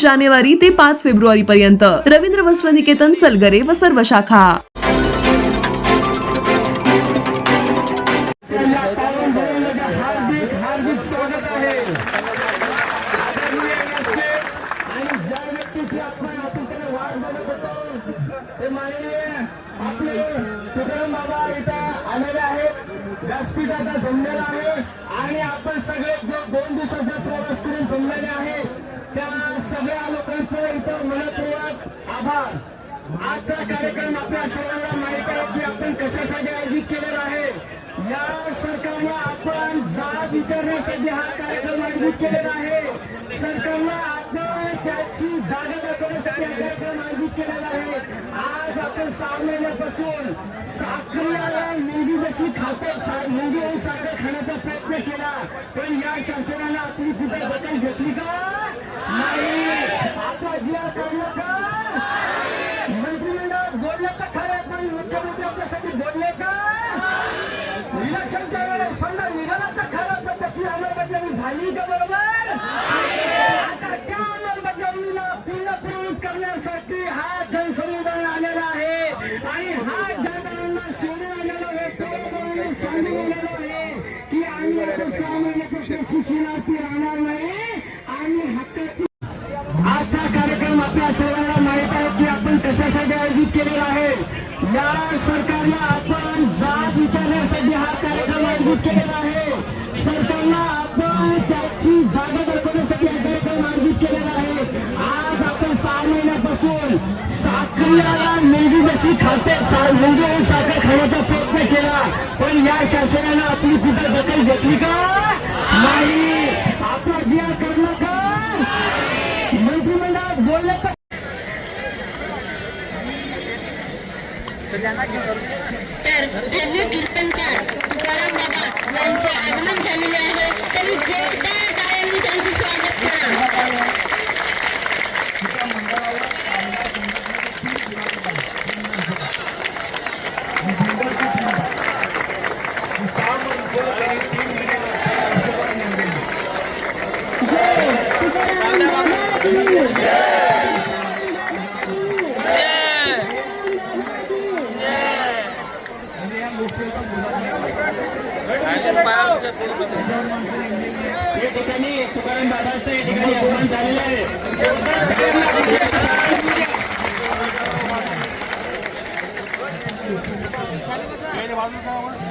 जानेवारी ते पाँच फेब्रुवारी पर्यंत रवींद्र वस्त्र निकेतन सलगरे व सर्व शाखा. जो दोन प्रवास त्या सगळ्या लोकांचं इथं मनपूर्वक आभार. आजचा कार्यक्रम आपल्या सर्वांना माहीत आहे की आपण कशासाठी आयोजित केलेला आहे. या सरकारला आपण जाब विचारण्यासाठी हा कार्यक्रम आयोजित केलेला आहे. सरकारला आपण त्याची जागा दाखवण्यासाठी हा कार्यक्रम आयोजित केलेला आहे. आज आपण सहा महिन्यापासून साखरेला मुंगी जशी खाते मुंगी आणि साखर खाण्याचा प्रयत्न केला पण या शासनानं आपली कुठे दखल घेतली का? नाही आपला जिया काढला का मंत्रिमंडळात बोलले कशासाठी आयोजित केलेला आहे? या सरकारला आपण जात विचारण्यासाठी हा कार्यक्रम आयोजित केलेला आहे. सरकारला आपण त्याची जागा दाखवण्यासाठी हा कार्यक्रम आयोजित केलेला आहे. आज आपण सहा महिन्यापासून साखरेला मुलगी जशी खाते मुलगी आणि साखर खाण्याचा प्रयत्न केला पण या शासनानं आपली कुठं दखल घेतली का? नाही. तर धन्य कीर्तनकार तुकाराम बाबा यांचे आगमन झालेले आहे. तरी जोरदार टाळ्यांनी त्यांचे स्वागत करा. या ठिकाणी तुकाराम बाबाचं या ठिकाणी आगमन झालेलं आहे. बाबाची